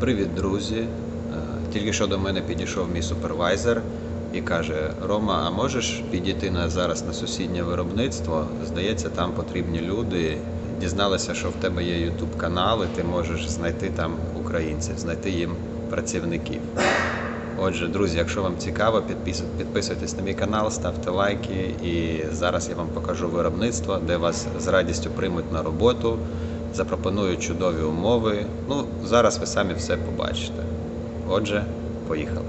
Привіт, друзі. Е, Тільки що до мене підійшов мій супервайзер і каже: Рома, а можеш підійти на зараз на сусіднє виробництво? Здається, там потрібні люди. Дізналися, що в тебе є YouTube канал, і ти можеш знайти там українців, знайти їм працівників. Отже, друзі, якщо вам цікаво, підписуйтесь на мій канал, ставте лайки. І зараз я вам покажу виробництво, де вас з радістю приймуть на роботу, запропонують чудові умови. Ну, зараз ви самі все побачите. Отже, поїхали.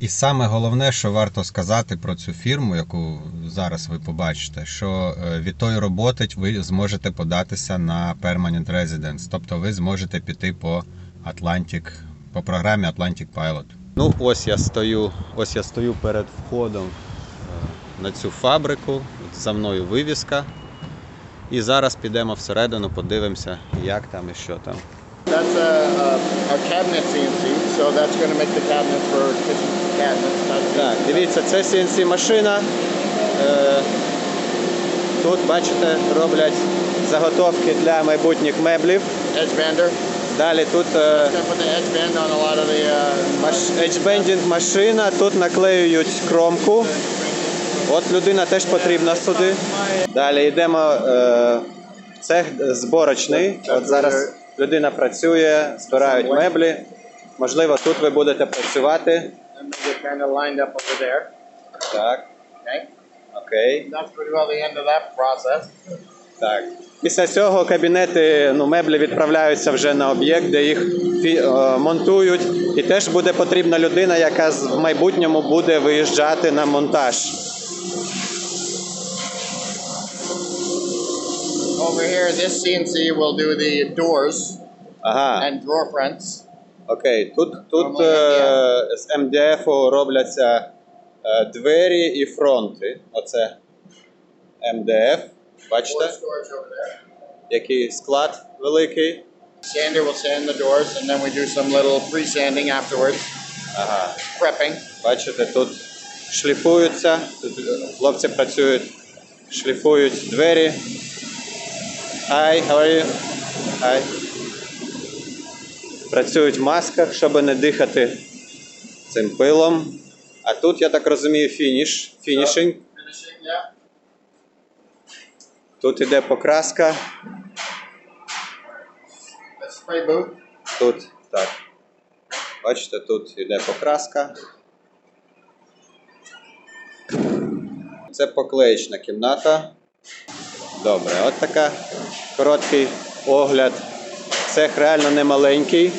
І саме головне, що варто сказати про цю фірму, яку зараз ви побачите, що е, від тої роботи ви зможете податися на Permanent Residence, тобто ви зможете піти по Atlantic, по програмі Atlantic Pilot. Ну, ось я стою, ось я стою перед входом е, на цю фабрику. За мною вивіска. І зараз підемо всередину, подивимося, як там і що там. That's a, a, our cabinet CNC, so that's going to make the cabinets for kitchen cabinets. That's Так, дивіться, це CNC машина. Е, Тут, бачите, роблять заготовки для майбутніх меблів. edge bander. Далі тут е. Uh, edgebanding машина, тут наклеюють кромку. От людина теж потрібна сюди. Далі йдемо е, цех зборочний. От зараз людина працює, збирають меблі. Можливо, тут ви будете працювати. Так, окей. That's pretty well the end of that process. Так. Після цього кабінети ну, меблі відправляються вже на об'єкт, де їх фі- е, монтують. І теж буде потрібна людина, яка в майбутньому буде виїжджати на монтаж. Over here, this CNC will do the doors Ага, and drawer fronts. окей. Тут, тут е, з МДФ робляться е, двері і фронти. Оце МДФ. Бачите, який склад великий. Sander will sand the doors, and then we do some little pre-sanding afterwards, Ага. prepping. Бачите, тут шліфуються, тут хлопці працюють, шліфують двері. Hi, how are you? Hi. Працюють в масках, щоб не дихати цим пилом. А тут, я так розумію, фініш, фінішинг. Тут іде покраска, тут так. Бачите, тут іде покраска. Це поклеєчна кімната. Добре, от така короткий огляд. Цех реально не маленький,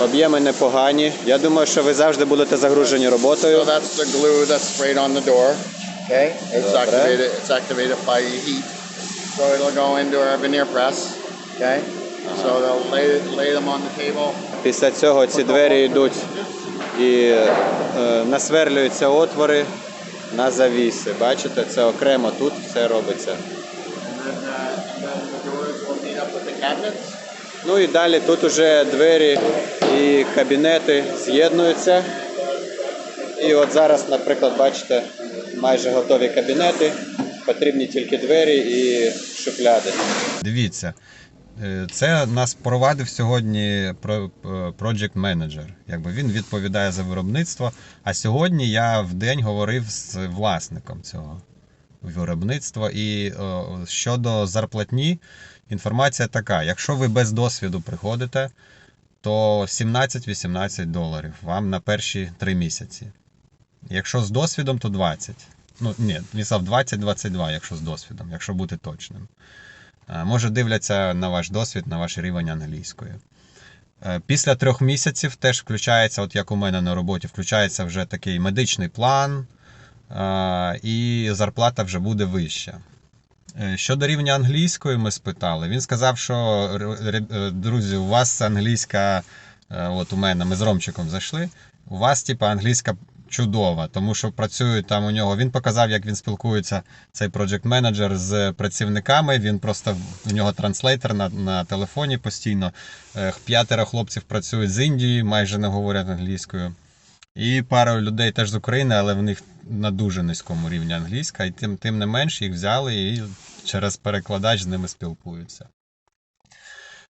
об'єми непогані. Я думаю, що ви завжди будете загружені роботою. So that's the glue that's sprayed on the door. Okay, it's Добре. activated. It's activated by heat, so it'll go into our veneer press. Okay, so they'll lay lay them on the table. Після цього ці двері йдуть і е, насверлюються отвори на завіси. Бачите, це окремо тут все робиться. Ну і далі тут уже двері і кабінети з'єднуються. І от зараз, наприклад, бачите, майже готові кабінети. Потрібні тільки двері і шухляди. Дивіться, е, це нас провадив сьогодні е, Project Manager. Якби він відповідає за виробництво. А сьогодні я в день говорив з власником цього виробництва. І о, щодо зарплатні, інформація така: якщо ви без досвіду приходите, то 17-18 доларів вам на перші 3 місяці. Якщо з досвідом, то 20. Ну, ні, він сказав 20-22, якщо з досвідом, якщо бути точним. Е, Може, дивляться на ваш досвід, на ваш рівень англійської. Е, Після трьох місяців теж включається, от як у мене на роботі, включається вже такий медичний план, е, і зарплата вже буде вища. Щодо рівня англійської, ми спитали. Він сказав, що друзі, у вас англійська, от у мене, ми з Ромчиком зайшли. У вас, типа, англійська чудова, тому що працюють там у нього. Він показав, як він спілкується, цей project менеджер з працівниками. Він просто у нього транслейтер на, на телефоні постійно. П'ятеро хлопців працюють з Індії, майже не говорять англійською. І пара людей теж з України, але в них на дуже низькому рівні англійська, і тим, тим не менш їх взяли і через перекладач з ними спілкуються.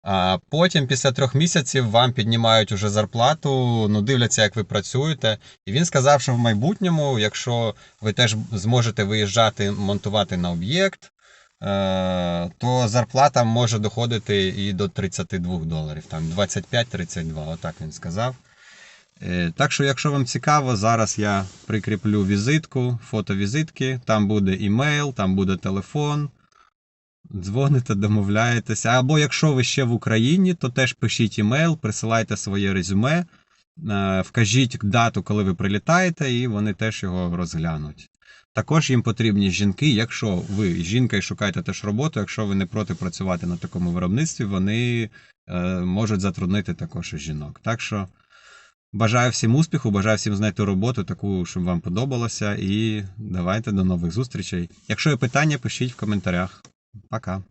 А потім, після трьох місяців, вам піднімають уже зарплату, ну дивляться, як ви працюєте. І він сказав, що в майбутньому, якщо ви теж зможете виїжджати, монтувати на об'єкт, е, то зарплата може доходити і до 32 доларів, там 25-32, отак він сказав. Е, Так що, якщо вам цікаво, зараз я прикріплю візитку, фото візитки, там буде імейл, там буде телефон. Дзвоните, домовляєтеся. Або якщо ви ще в Україні, то теж пишіть імейл, присилайте своє резюме, е, вкажіть дату, коли ви прилітаєте, і вони теж його розглянуть. Також їм потрібні жінки, якщо ви жінка і шукаєте теж роботу, якщо ви не проти працювати на такому виробництві, вони е, можуть затруднити також і жінок. Так що бажаю всім успіху, бажаю всім знайти роботу, таку, щоб вам подобалося, і давайте до нових зустрічей. Якщо є питання, пишіть в коментарях. Пока.